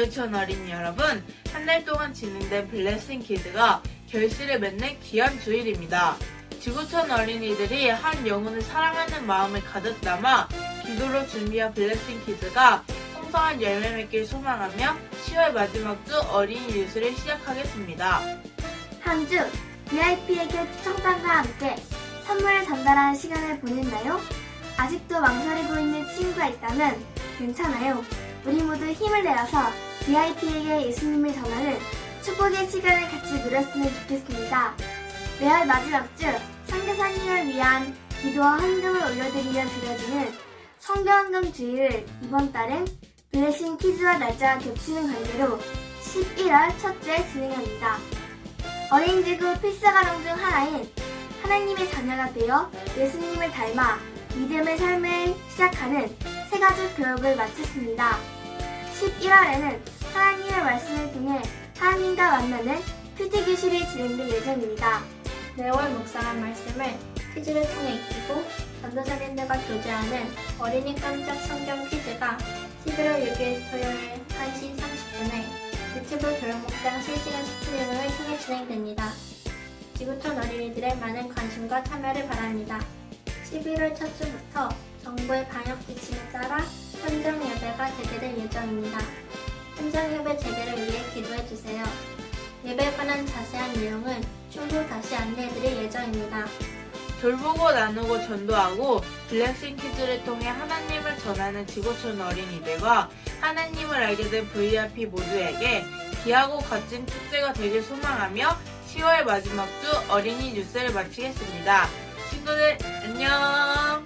지구촌 어린이 여러분, 한 달 동안 진행된 블레싱 키즈가 결실을 맺는 귀한 주일입니다. 지구촌 어린이들이 한 영혼을 사랑하는 마음을 가득 담아 기도로 준비한 블레싱 키즈가 풍성한 열매 맺길 소망하며 10월 마지막 주 어린이 뉴스를 시작하겠습니다. 한 주 VIP에게 추첨단과 함께 선물을 전달하는 시간을 보냈나요? 아직도 망설이고 있는 친구가 있다면 괜찮아요. 우리 모두 힘을 내어서 VIP에게 예수님을 전하는 축복의 시간을 같이 누렸으면 좋겠습니다. 매월 마지막 주 선교사님을 위한 기도와 헌금을 올려드리며 드려지는 성교헌금 주일을 이번 달엔 블레싱 키즈와 날짜가 겹치는 관계로 11월 첫째 진행합니다. 어린이지구 필사 가정 중 하나인 하나님의 자녀가 되어 예수님을 닮아 믿음의 삶을 시작하는 세 가지 교육을 마쳤습니다. 11월에는 하나님의 말씀을 통해 하나님과 만나는 큐티 교실이 진행될 예정입니다. 매월 묵상한 말씀을 퀴즈를 통해 익히고 전도사님들과 교제하는 어린이 깜짝 성경 퀴즈가 11월 6일 토요일 1시 30분에 유튜브 교육목장 실시간 스트리밍을 통해 진행됩니다. 지구촌 어린이들의 많은 관심과 참여를 바랍니다. 11월 첫 주부터 정부의 방역 지침에 따라 현장 예배가 재개될 예정입니다. 현장 예배 재개를 위해 기도해 주세요. 예배에 관한 자세한 내용은 추후 다시 안내해드릴 예정입니다. 돌보고 나누고 전도하고 블레싱 키즈를 통해 하나님을 전하는 지구촌 어린이들과 하나님을 알게 된 VIP 모두에게 귀하고 값진 축제가 되길 소망하며 10월 마지막 주 어린이 뉴스를 마치겠습니다. 친구들 안녕!